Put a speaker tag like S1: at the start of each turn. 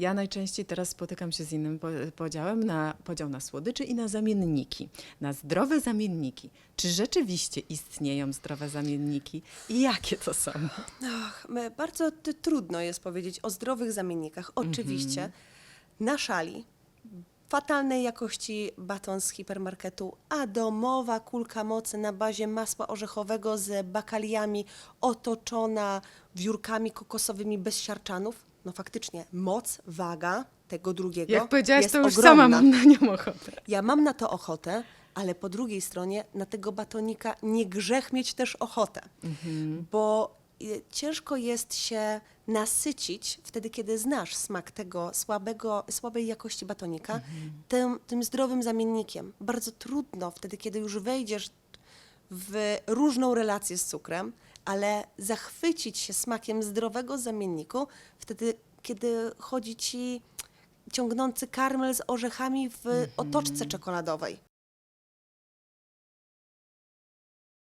S1: Ja najczęściej teraz spotykam się z innym po- podziałem na podział na słodyczy i na zamienniki, na zdrowe zamienniki. Czy rzeczywiście istnieją zdrowe zamienniki i jakie to są?
S2: Bardzo trudno jest powiedzieć o zdrowych zamiennikach. Oczywiście na szali fatalnej jakości baton z hipermarketu, a domowa kulka mocy na bazie masła orzechowego z bakaliami otoczona wiórkami kokosowymi bez siarczanów. No faktycznie moc, waga tego drugiego
S1: Jak powiedziałaś,
S2: jest
S1: to już
S2: ogromna.
S1: sama mam na nią ochotę.
S2: Ja mam na to ochotę, ale po drugiej stronie na tego batonika nie grzech mieć też ochotę, bo y, ciężko jest się nasycić wtedy, kiedy znasz smak tego słabego, słabej jakości batonika tym, tym zdrowym zamiennikiem. Bardzo trudno wtedy, kiedy już wejdziesz w różną relację z cukrem, ale zachwycić się smakiem zdrowego zamienniku wtedy, kiedy chodzi ci ciągnący karmel z orzechami w otoczce czekoladowej.